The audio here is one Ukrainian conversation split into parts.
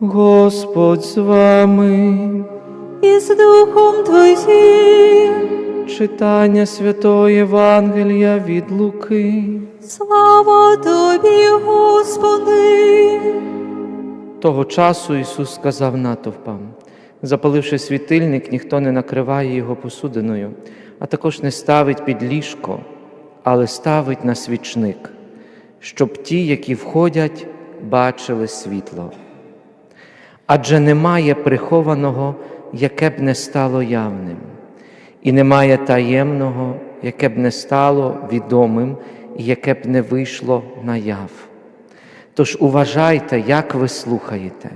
Господь з вами. і з Духом Твоїм. Читання Святого Євангелія від Луки. Слава Тобі, Господи! Того часу Ісус сказав натовпам: запаливши світильник, ніхто не накриває його посудиною, а також не ставить під ліжко, але ставить на свічник, щоб ті, які входять, бачили світло. Адже немає прихованого, яке б не стало явним, і немає таємного, яке б не стало відомим, і яке б не вийшло наяв. Тож уважайте, як ви слухаєте,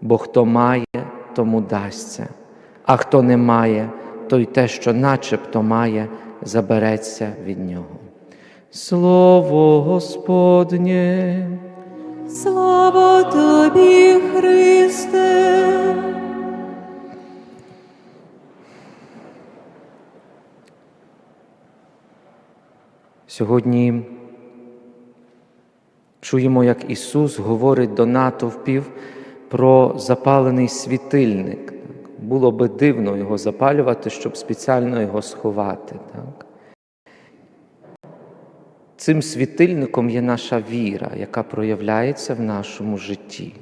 бо хто має, тому дасться, а хто не має, той те, що начебто має, забереться від нього. Слово Господнє. Слава Тобі, Христе! Сьогодні чуємо, як Ісус говорить до натовпів про запалений світильник. Було би дивно його запалювати, щоб спеціально його сховати. Так? Цим світильником є наша віра, яка проявляється в нашому житті.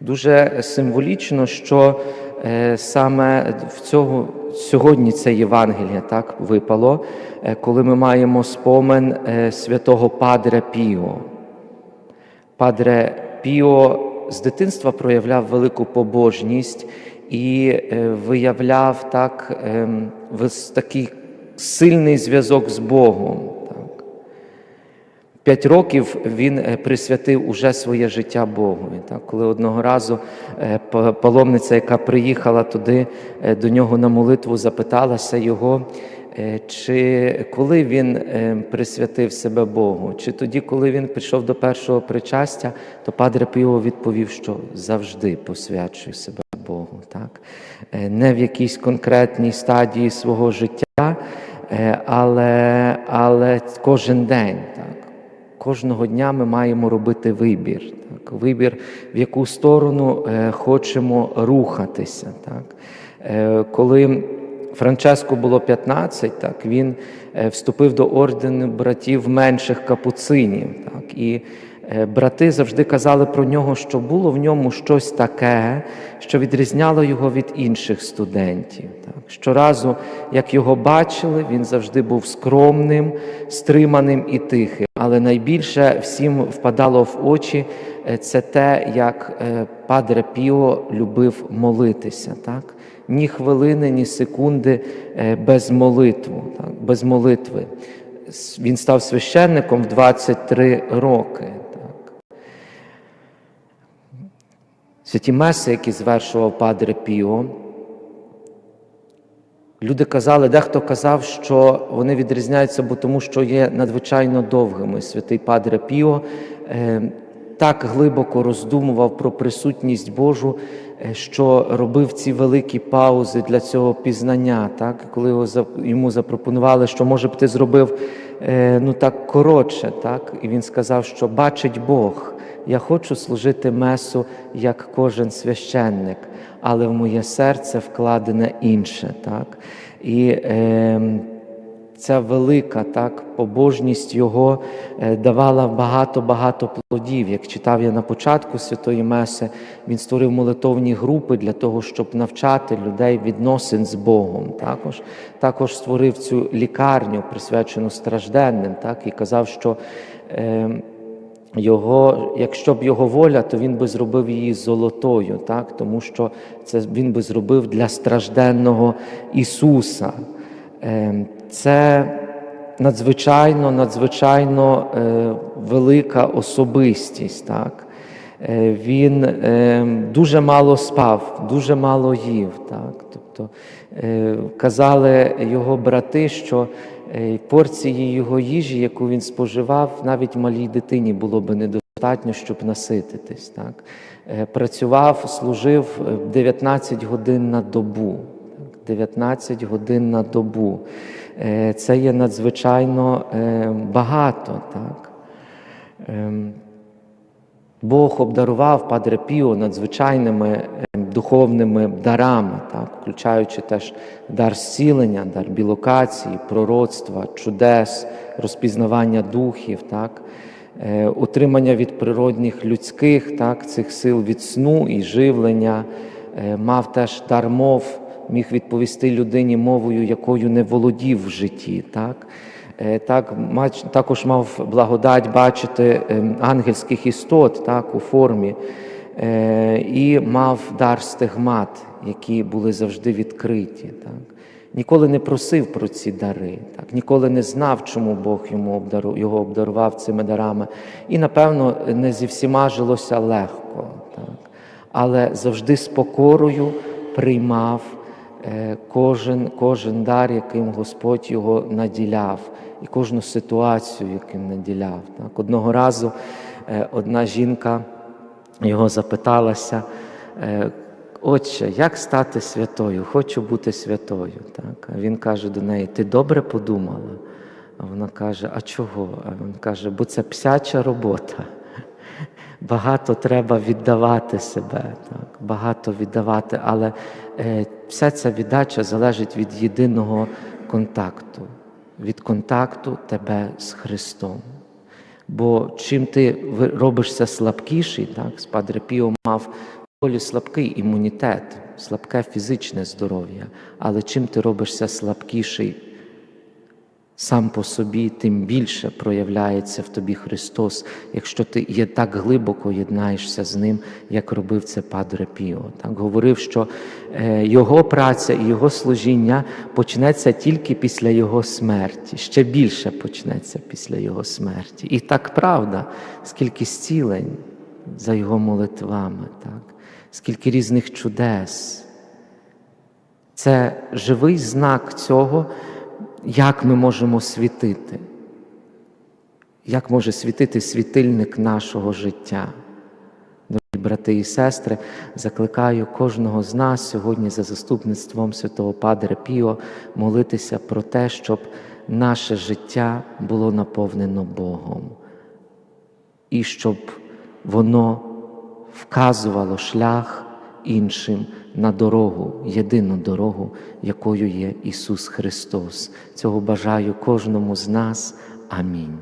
Дуже символічно, що е, саме в цього сьогодні це Євангеліє так випало, е, коли ми маємо спомен е, святого Падре Піо. Падре Піо з дитинства проявляв велику побожність і виявляв так, е, такий сильний зв'язок з Богом. П'ять років він е, присвятив уже своє життя Богові. Так, коли одного разу е, паломниця, яка приїхала туди е, до нього на молитву, запиталася його, чи коли він присвятив себе Богу, чи тоді, коли він прийшов до першого причастя, то Падре Піо відповів, що завжди посвячую себе Богу. Так? Не в якійсь конкретній стадії свого життя, але, але кожен день. Так? Кожного дня ми маємо робити вибір. Так? Вибір, в яку сторону е, хочемо рухатися. Так? Е, коли Франческу було 15, так, він е, вступив до ордену братів менших капуцинів. Так? І е, брати завжди казали про нього, що було в ньому щось таке, що відрізняло його від інших студентів. Так? Щоразу, як його бачили, він завжди був скромним, стриманим і тихим. Але найбільше всім впадало в очі е, це те, як е, Падре Піо любив молитися. Так? Ні хвилини, ні секунди е, без молитву, так? без молитви. Він став священником в 23 роки. Так? Святі меси, які звершував Падре Піо, Люди казали, дехто казав, що вони відрізняються, бо тому що є надзвичайно довгими. Святий Падре Піо е, так глибоко роздумував про присутність Божу, е, що робив ці великі паузи для цього пізнання. Так? Коли його, йому запропонували, що може б ти зробив е, ну, так коротше, так? і він сказав, що бачить Бог. Я хочу служити месу як кожен священник, але в моє серце вкладене інше. Так? І е, ця велика так, побожність його е, давала багато-багато плодів. Як читав я на початку Святої Меси, він створив молитовні групи для того, щоб навчати людей відносин з Богом. Також, також створив цю лікарню, присвячену стражденним, так, і казав, що. Е, його, якщо б його воля, то він би зробив її золотою, так? тому що це він би зробив для стражденного Ісуса. Е, Це надзвичайно, надзвичайно е, велика особистість. Так? Е, Він е, дуже мало спав, дуже мало їв. Так? Тобто е, казали його брати, що порції його їжі, яку він споживав, навіть малій дитині було би недостатньо, щоб насититись. Так? Працював, служив е, 19 годин на добу. 19 годин на добу. Це є надзвичайно багато. Так? Бог обдарував Падре Піо надзвичайними е, духовними дарами, так, включаючи теж дар зцілення, дар білокації, пророцтва, чудес, розпізнавання духів, так, е, утримання від природних людських так, цих сил від сну і живлення, е, мав теж дар мов, міг відповісти людині мовою, якою не володів в житті. Так. Е, Так, також мав благодать бачити ем, ангельських істот так, у формі, Е, і мав дар стигмат, які були завжди відкриті. Так. Ніколи не просив про ці дари, так. ніколи не знав, чому Бог йому обдару, його обдарував цими дарами. І, напевно, не зі всіма жилося легко, так. але завжди з покорою приймав кожен, кожен дар, яким Господь його наділяв, і кожну ситуацію, яким наділяв. Так. Одного разу е, одна жінка його запиталася, е, Отче, як стати святою? Хочу бути святою. Так? Він каже до неї: Ти добре подумала? А вона каже: А чого? А він каже, бо це псяча робота. Багато треба віддавати себе, так? багато віддавати, але е, вся ця віддача залежить від єдиного контакту, від контакту тебе з Христом. Бо чим ти робишся слабкіший, так, з Падре Піо мав доволі слабкий імунітет, слабке фізичне здоров'я, але чим ти робишся слабкіший сам по собі, тим більше проявляється в тобі Христос, якщо ти є так глибоко єднаєшся з Ним, як робив це Падре Піо. Так говорив, що е, його праця і його служіння почнеться тільки після його смерті, ще більше почнеться після його смерті. І так правда, скільки зцілень за його молитвами, так? скільки різних чудес. Це живий знак цього, як ми можемо світити, як може світити світильник нашого життя. Дорогі брати і сестри, закликаю кожного з нас сьогодні за заступництвом святого Падре Піо молитися про те, щоб наше життя було наповнено Богом, і щоб воно вказувало шлях іншим на дорогу, єдину дорогу, якою є Ісус Христос. Цього бажаю кожному з нас. Амінь.